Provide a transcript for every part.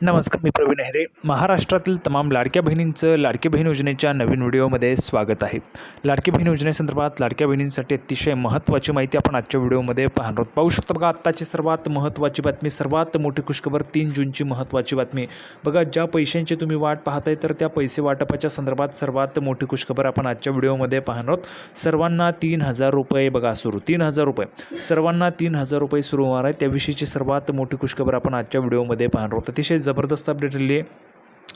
नमस्कार मी प्रवीण अहेरे महाराष्ट्रातील तमाम लाडक्या बहिणींचं लाडकी बहीण योजनेच्या नवीन व्हिडिओमध्ये स्वागत आहे. लाडकी बहीण योजनेसंदर्भात लाडक्या बहिणींसाठी अतिशय महत्त्वाची माहिती आपण आजच्या व्हिडिओमध्ये पाहणार आहोत. पाहू शकता बघा आत्ताची सर्वात महत्त्वाची बातमी सर्वात मोठी खुशखबर तीन जूनची महत्त्वाची बातमी. बघा ज्या पैशांची तुम्ही वाट पाहताय तर त्या पैसे वाटपाच्या संदर्भात सर्वात मोठी खुशखबर आपण आजच्या व्हिडिओमध्ये पाहणार आहोत. सर्वांना तीन हजार रुपये बघा सुरू. तीन हजार रुपये. सर्वांना तीन हजार रुपये सुरू होणार आहे त्याविषयीची सर्वात मोठी खुशखबर आपण आजच्या व्हिडिओमध्ये पाहणार आहोत. अतिशय जबरदस्त अपडेट आलेली आहे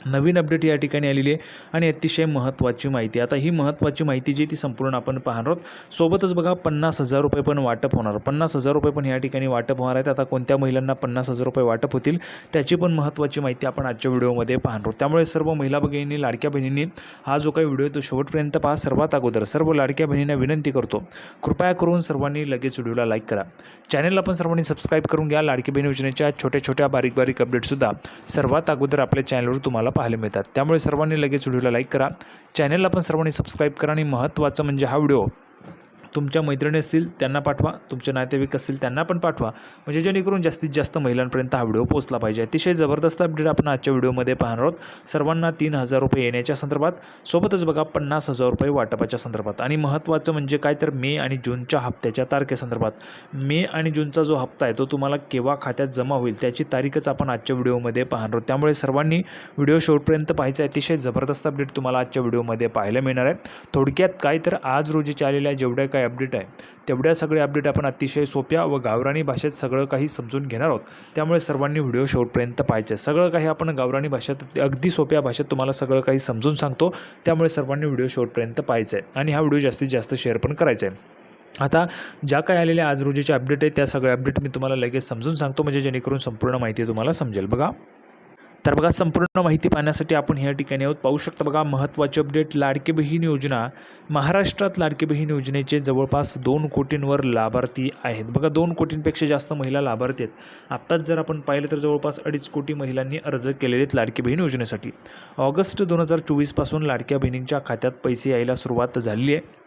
नवीन अपडेट या ठिकाणी आलेली आहे आणि अतिशय महत्त्वाची माहिती आता ही महत्त्वाची माहिती जी ती संपूर्ण आपण पाहणार आहोत. सोबतच बघा पन्नास हजार रुपये पण वाटप होणार. पन्नास हजार रुपये पण या ठिकाणी वाटप होणार आहेत. आता कोणत्या महिलांना पन्नास हजार रुपये वाटप होतील त्याची पण महत्त्वाची माहिती आपण आजच्या व्हिडिओमध्ये पाहणार आहोत. त्यामुळे सर्व महिला भगिनींनी लाडक्या बहिणींनी हा जो काही व्हिडिओ तो शेवटपर्यंत पहा. सर्वात अगोदर सर्व लाडक्या बहिणींना विनंती करतो कृपया करून सर्वांनी लगेच व्हिडिओला लाईक करा. चॅनलला पण सर्वांनी सबस्क्राईब करून घ्या. लाडकी बहीण योजनेच्या छोट्या छोट्या बारीक बारीक अपडेटसुद्धा सर्वात अगोदर आपल्या चॅनलवर तुम्हाला पाहायला मिळतात. त्यामुळे सर्वांनी लगेच व्हिडिओला लाईक करा. चॅनलला पण सर्वांनी सबस्क्राईब करा आणि महत्त्वाचं म्हणजे हा व्हिडिओ तुमच्या मैत्रिणी असतील त्यांना पाठवा. तुमचे नातेवाईक असतील त्यांना पण पाठवा. म्हणजे जेणेकरून जास्तीत जास्त महिलांपर्यंत हा व्हिडिओ पोहोचला पाहिजे. अतिशय जबरदस्त अपडेट आपण आजच्या व्हिडिओमध्ये पाहणार आहोत. सर्वांना तीन हजार रुपये येण्याच्या संदर्भात सोबतच बघा पन्नास हजार रुपये वाटपाच्या संदर्भात. आणि महत्त्वाचं म्हणजे काय तर मे आणि जूनच्या हप्त्याच्या तारखेसंदर्भात. मे आणि जूनचा जो हप्ता आहे तो तुम्हाला केव्हा खात्यात जमा होईल त्याची तारीखच आपण आजच्या व्हिडिओमध्ये पाहणार आहोत. त्यामुळे सर्वांनी व्हिडिओ शेवटपर्यंत पाहायचा अतिशय जबरदस्त अपडेट तुम्हाला आजच्या व्हिडिओमध्ये पाहायला मिळणार आहे. थोडक्यात काय तर आज रोजीच्या आलेल्या जेवढ्या काय काय अपडेट आहे? तेवढ्या सगळे अपडेट आपण अतिशय सोप्या व गावरानी भाषेत सगळं काही समजून घेणार आहोत. त्यामुळे सर्वांनी व्हिडिओ शेवटपर्यंत पाहायचं. आहे सगळं काही आपण गावरानी भाषेत अगदी सोप्या भाषेत तुम्हाला सगळं काही समजून सांगतो. त्यामुळे सर्वांनी व्हिडिओ शेवटपर्यंत पाहायचं आहे आणि हा व्हिडिओ जास्तीत जास्त शेअर पण करायचा. आहे आता ज्या काही आलेल्या आज रोजीचे अपडेट आहे त्या सगळ्या अपडेट मी तुम्हाला लगेच समजून सांगतो. म्हणजे जेणेकरून संपूर्ण माहिती तुम्हाला समजेल. बघा. तर बघा संपूर्ण माहिती पाहण्यासाठी आपण ह्या ठिकाणी आहोत. पाहू शकता बघा महत्त्वाचे अपडेट लाडकी बहीण योजना. महाराष्ट्रात लाडकी बहीण योजनेचे जवळपास दोन कोटींवर लाभार्थी आहेत. बघा दोन कोटींपेक्षा जास्त महिला लाभार्थी आहेत. आत्ताच जर आपण पाहिलं तर जवळपास अडीच कोटी महिलांनी अर्ज केलेले आहेत लाडकी बहीण योजनेसाठी. ऑगस्ट दोन हजार चोवीसपासून लाडक्या बहिणींच्या खात्यात पैसे यायला सुरुवात झाली आहे.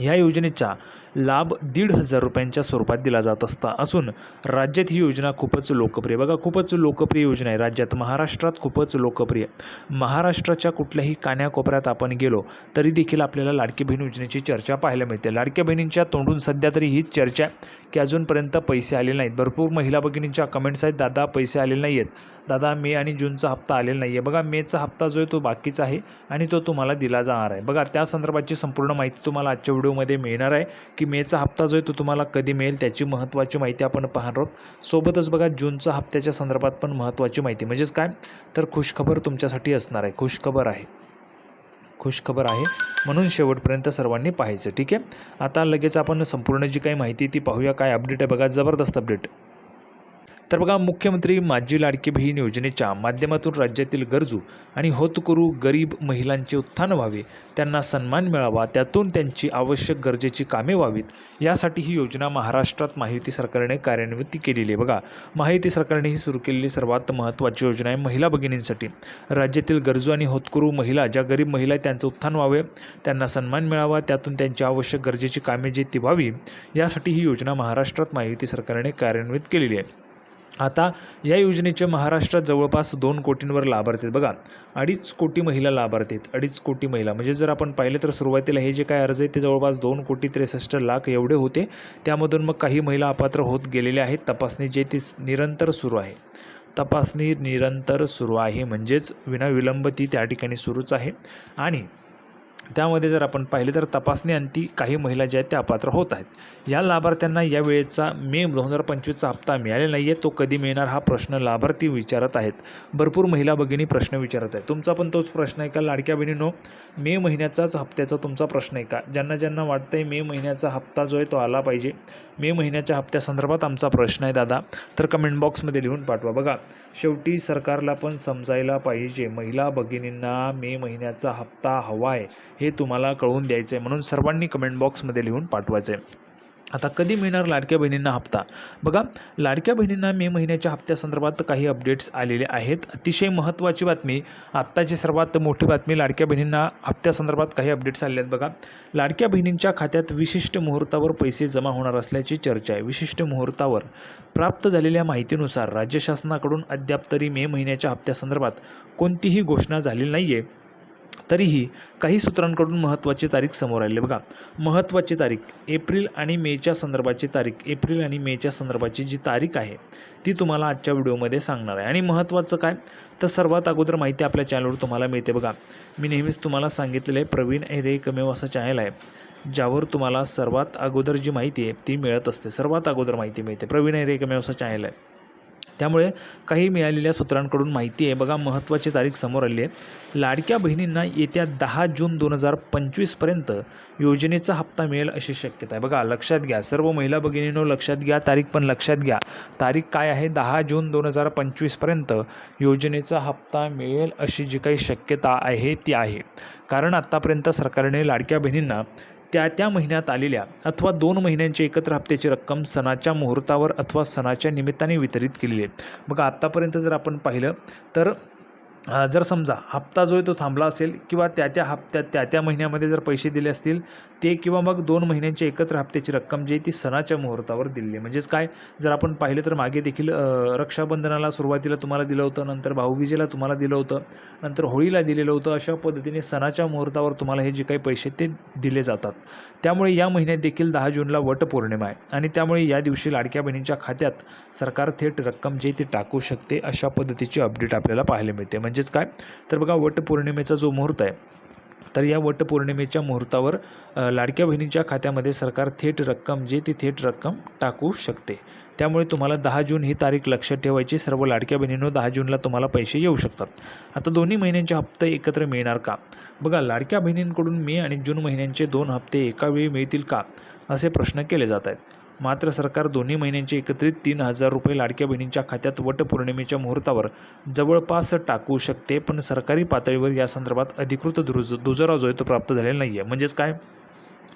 या योजनेचा लाभ दीड हजार रुपयांच्या स्वरूपात दिला जात असता. असून राज्यात ही योजना खूपच लोकप्रिय. बघा खूपच लोकप्रिय योजना आहे. राज्यात महाराष्ट्रात खूपच लोकप्रिय. महाराष्ट्राच्या कुठल्याही कान्याकोपऱ्यात आपण गेलो तरी देखील आपल्याला लाडकी बहीण योजनेची चर्चा पाहायला मिळते. लाडक्या बहिणींच्या तोंडून सध्या तरी हीच चर्चा आहे की अजूनपर्यंत पैसे आलेले नाहीत. भरपूर महिला भगिनींच्या कमेंट्स आहेत दादा पैसे आलेले नाही आहेत. दादा मे आणि जूनचा हप्ता आलेला नाही आहे बघा मेचा हप्ता जो आहे तो बाकीचा आहे आणि तो तुम्हाला दिला जाणार आहे. बघा त्या संदर्भाची संपूर्ण माहिती तुम्हाला आजच्या व्हिडिओमध्ये मिळणार आहे की मेचा हप्ता जो आहे तो तुम्हाला कधी मिळेल त्याची महत्त्वाची माहिती आपण पाहणार आहोत. सोबतच बघा जूनचा हप्त्याच्या संदर्भात पण महत्त्वाची माहिती. म्हणजेच काय? तर खुशखबर तुमच्यासाठी असणार आहे. खुशखबर आहे. खुशखबर आहे म्हणून शेवटपर्यंत सर्वांनी पाहायचं. ठीक आहे? आता लगेच आपण संपूर्ण जी काही माहिती ती पाहूया. काय अपडेट आहे बघा. जबरदस्त अपडेट तर बघा मुख्यमंत्री माझी लाडकी बहीण योजनेच्या माध्यमातून राज्यातील गरजू आणि होतकरू गरीब महिलांचे उत्थान व्हावे त्यांना सन्मान मिळावा त्यातून त्यांची आवश्यक गरजेची कामे व्हावीत यासाठी ही योजना महाराष्ट्रात माहिती सरकारने कार्यान्वित केलेली आहे. बघा माहिती सरकारने ही सुरू केलेली सर्वात महत्त्वाची योजना आहे महिला भगिनींसाठी. राज्यातील गरजू आणि होतकरू महिला ज्या गरीब महिला आहेत त्यांचं उत्थान व्हावे त्यांना सन्मान मिळावा त्यातून त्यांची आवश्यक गरजेची कामे जे ती व्हावी यासाठी ही योजना महाराष्ट्रात माहिती सरकारने कार्यान्वित केलेली आहे. आता या योजनेचे महाराष्ट्रात जवळपास दोन कोटींवर लाभार्थी आहेत. बघा अडीच कोटी महिला लाभार्थी आहेत. अडीच कोटी महिला. म्हणजे जर आपण पाहिलं तर सुरुवातीला हे जे काय अर्ज आहेत ते जवळपास दोन कोटी त्रेसष्ट लाख एवढे होते. त्यामधून मग काही महिला अपात्र होत गेलेल्या आहेत. तपासणी जे ती निरंतर सुरू आहे. तपासणी निरंतर सुरू आहे म्हणजेच विनाविलंब ती त्या ठिकाणी सुरूच आहे. आणि त्यामध्ये जर आपण पाहिले तर तपासणी अंती काही महिला ज्या आहेत त्या अपात्र होत आहेत. या लाभार्थ्यांना या वेळेचा मे दोन हजार पंचवीसचा हप्ता मिळालेला नाही आहे तो कधी मिळणार हा प्रश्न लाभार्थी विचारत आहेत. भरपूर महिला भगिनी प्रश्न विचारत आहेत. तुमचा पण तोच प्रश्न आहे का लाडक्या बहिणीनो? मे महिन्याचाच हप्त्याचा तुमचा प्रश्न आहे का? ज्यांना ज्यांना वाटतं आहे मे महिन्याचा हप्ता जो आहे तो आला पाहिजे. मे महिन्याच्या हप्त्यासंदर्भात आमचा प्रश्न आहे दादा. तर कमेंट बॉक्समध्ये लिहून पाठवा. बघा शेवटी सरकारला पण समजायला पाहिजे. महिला भगिनींना मे महिन्याचा हप्ता हवा आहे हे तुम्हाला कळवून द्यायचं आहे म्हणून सर्वांनी कमेंट बॉक्समध्ये लिहून पाठवायचं आहे आता कधी मिळणार लाडक्या बहिणींना हप्ता? बघा लाडक्या बहिणींना मे महिन्याच्या हप्त्यासंदर्भात काही अपडेट्स आलेले आहेत. अतिशय महत्त्वाची बातमी आत्ताची सर्वात मोठी बातमी लाडक्या बहिणींना हप्त्यासंदर्भात काही अपडेट्स आलेले आहेत. बघा लाडक्या बहिणींच्या खात्यात विशिष्ट मुहूर्तावर पैसे जमा होणार असल्याची चर्चा आहे. विशिष्ट मुहूर्तावर प्राप्त झालेल्या माहितीनुसार राज्य शासनाकडून अद्याप तरी मे महिन्याच्या हप्त्यासंदर्भात कोणतीही घोषणा झालेली नाही आहे तरीही काही सूत्रांकडून महत्त्वाची तारीख समोर आली बघा महत्त्वाची तारीख एप्रिल आणि मेच्या संदर्भाची तारीख एप्रिल आणि मेच्या संदर्भाची जी तारीख आहे ती तुम्हाला आजच्या व्हिडिओमध्ये सांगणार आहे. आणि महत्त्वाचं काय? तर सर्वात अगोदर माहिती आपल्या चॅनलवर तुम्हाला मिळते. बघा मी नेहमीच तुम्हाला सांगितलेलं आहे प्रवीण रे एकमेव असं चॅनल आहे ज्यावर तुम्हाला सर्वात अगोदर जी माहिती आहे ती मिळत असते. सर्वात अगोदर माहिती मिळते. प्रवीण हे एकमेव असं चॅनल आहे. त्यामुळे काही मिळालेल्या सूत्रांकडून माहिती आहे. बघा महत्त्वाची तारीख समोर आली आहे. लाडक्या बहिणींना येत्या दहा जून दोन हजार पंचवीसपर्यंत योजनेचा हप्ता मिळेल अशी शक्यता आहे. बघा लक्षात घ्या. सर्व महिला भगिनींनो लक्षात घ्या. तारीख पण लक्षात घ्या. तारीख काय आहे? दहा जून दोन हजार पंचवीसपर्यंत योजनेचा हप्ता मिळेल अशी जी काही शक्यता आहे ती आहे. कारण आत्तापर्यंत सरकारने लाडक्या बहिणींना त्या त्या महिन्यात आलेल्या अथवा दोन महिन्यांची एकत्र हप्त्याची रक्कम सणाच्या मुहूर्तावर अथवा सणाच्या निमित्ताने वितरित केलेली आहे. मग आत्तापर्यंत जर आपण पाहिलं तर जर समजा हप्ता जो आहे तो थांबला असेल किंवा त्या त्या हप्त्यात त्या त्या महिन्यामध्ये जर पैसे दिले असतील ते किंवा मग दोन महिन्यांची एकत्र हप्त्याची रक्कम जी आहे ती सणाच्या मुहूर्तावर दिली म्हणजेच काय? जर आपण पाहिलं तर मागे देखील रक्षाबंधनाला सुरुवातीला तुम्हाला दिलं होतं नंतर भाऊबीजेला तुम्हाला दिलं होतं नंतर होळीला दिलेलं होतं अशा पद्धतीने सणाच्या मुहूर्तावर तुम्हाला हे जे काही पैसे ते दिले जातात. त्यामुळे या महिन्यात देखील दहा जूनला वटपौर्णिमा आहे आणि त्यामुळे या दिवशी लाडक्या बहिणींच्या खात्यात सरकार थेट रक्कम जी आहे ती टाकू शकते अशा पद्धतीची अपडेट आपल्याला पाहायला मिळते. म्हणजे म्हणजेच काय? तर बघा वटपौर्णिमेचा जो मुहूर्त आहे तर या वटपौर्णिमेच्या मुहूर्तावर लाडक्या बहिणींच्या खात्यामध्ये सरकार थेट रक्कम जे ती थेट रक्कम टाकू शकते. त्यामुळे तुम्हाला दहा जून ही तारीख लक्षात ठेवायची. सर्व लाडक्या बहिणींनो दहा जूनला तुम्हाला पैसे येऊ शकतात. आता दोन्ही महिन्यांचे हप्ते एकत्र मिळणार का? बघा लाडक्या बहिणींकडून मे आणि जून महिन्यांचे दोन हप्ते एका वेळी मिळतील का? असे प्रश्न केले जात आहेत. मात्र सरकार दोन्ही महिन्यांचे एकत्रित तीन हजार रुपये लाडक्या बहिणींच्या खात्यात वटपौर्णिमेच्या मुहूर्तावर जवळपास टाकू शकते पण सरकारी पातळीवर या संदर्भात अधिकृत दुरुज दुजोरा जो आहे तो प्राप्त झालेला नाही आहे म्हणजेच काय?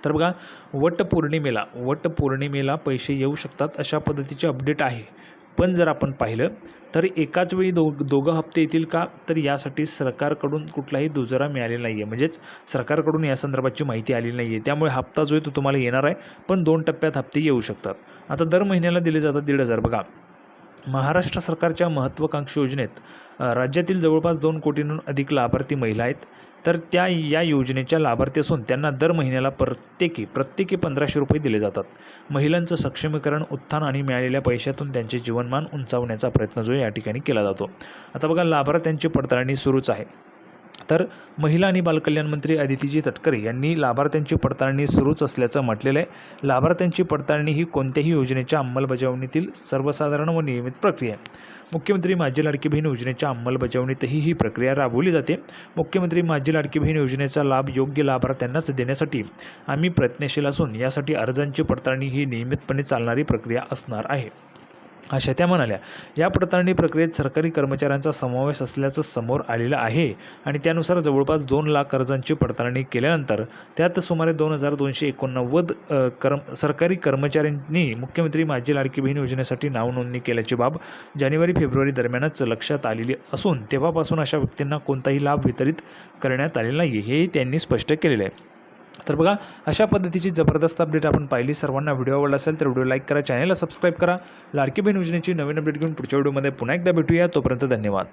तर बघा वटपौर्णिमेला वटपौर्णिमेला पैसे येऊ शकतात अशा पद्धतीचे अपडेट आहे. पण जर आपण पाहिलं तर एकाच वेळी दो दोघं हप्ते येतील का? तर यासाठी सरकारकडून कुठलाही दुजरा मिळालेला नाही आहे म्हणजेच सरकारकडून या संदर्भाची माहिती आलेली नाही आहे त्यामुळे हप्ता जो आहे तो तुम्हाला येणार आहे पण दोन टप्प्यात हप्ते येऊ शकतात. आता दर महिन्याला दिले जातात दीड हजार. बघा महाराष्ट्र सरकारच्या महत्त्वाकांक्षी योजनेत राज्यातील जवळपास दोन कोटींहून अधिक लाभार्थी महिला आहेत. तर त्या या योजनेच्या लाभार्थी असून त्यांना दर महिन्याला प्रत्येकी प्रत्येकी पंधराशे रुपये दिले जातात. महिलांचं सक्षमीकरण उत्थान आणि मिळालेल्या पैशातून त्यांचे जीवनमान उंचावण्याचा प्रयत्न जो या ठिकाणी केला जातो. आता बघा लाभार्थ्यांची पडताळणी सुरूच आहे. तर महिला आणि बालकल्याण मंत्री अदितीजी तटकरे यांनी लाभार्थ्यांची पडताळणी सुरूच असल्याचं म्हटलेलं आहे. लाभार्थ्यांची पडताळणी ही कोणत्याही योजनेच्या अंमलबजावणीतील सर्वसाधारण व नियमित प्रक्रिया आहे. मुख्यमंत्री माझी लाडकी बहीण योजनेच्या अंमलबजावणीतही ही प्रक्रिया राबवली जाते. मुख्यमंत्री माझी लाडकी बहीण योजनेचा लाभ योग्य लाभार्थ्यांनाच देण्यासाठी आम्ही प्रयत्नशील असून यासाठी अर्जांची पडताळणी ही नियमितपणे चालणारी प्रक्रिया असणार आहे. अशा त्या म्हणाल्या या पडताळणी प्रक्रियेत सरकारी कर्मचाऱ्यांचा समावेश असल्याचं समोर आलेलं आहे आणि त्यानुसार जवळपास दोन लाख कर्जांची पडताळणी केल्यानंतर त्यात सुमारे दोन हजार दोनशे एकोणनव्वद कर्म सरकारी कर्मचाऱ्यांनी मुख्यमंत्री माझी लाडकी बहीण योजनेसाठी नावनोंदणी केल्याची बाब जानेवारी फेब्रुवारी दरम्यानच लक्षात आलेली असून तेव्हापासून अशा व्यक्तींना कोणताही लाभ वितरित करण्यात आलेला नाही हेही त्यांनी स्पष्ट केलेलं आहे. तर बघा अशा पद्धतीची जबरदस्त अपडेट आपण पाहिली सर्वांना. व्हिडिओ आवडला असेल तर व्हिडिओ लाईक करा चॅनलला सबस्क्राईब करा. लाडकी बहीण योजनेची नवीन अपडेट घेऊन पुढच्या व्हिडिओमध्ये पुन्हा एकदा भेटूया. तोपर्यंत धन्यवाद.